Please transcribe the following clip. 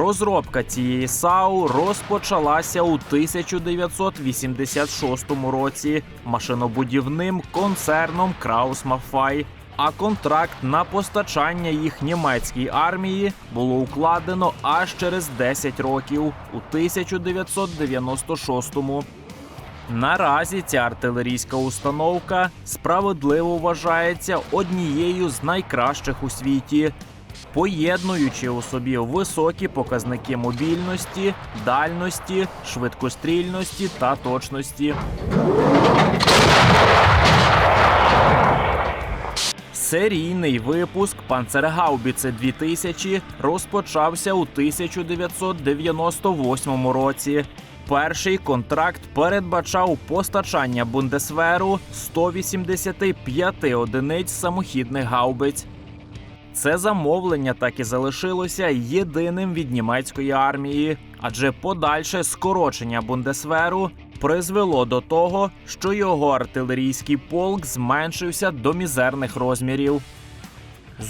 Розробка цієї САУ розпочалася у 1986 році машинобудівним концерном Краус Мафай. А контракт на постачання їх німецькій армії було укладено аж через 10 років у 1996-му. Наразі ця артилерійська установка справедливо вважається однією з найкращих у світі, поєднуючи у собі високі показники мобільності, дальності, швидкострільності та точності. Серійний випуск Панцергаубіце 2000 розпочався у 1998 році. Перший контракт передбачав постачання Бундесверу 185 одиниць самохідних гаубиць. Це замовлення так і залишилося єдиним від німецької армії, адже подальше скорочення Бундесверу призвело до того, що його артилерійський полк зменшився до мізерних розмірів.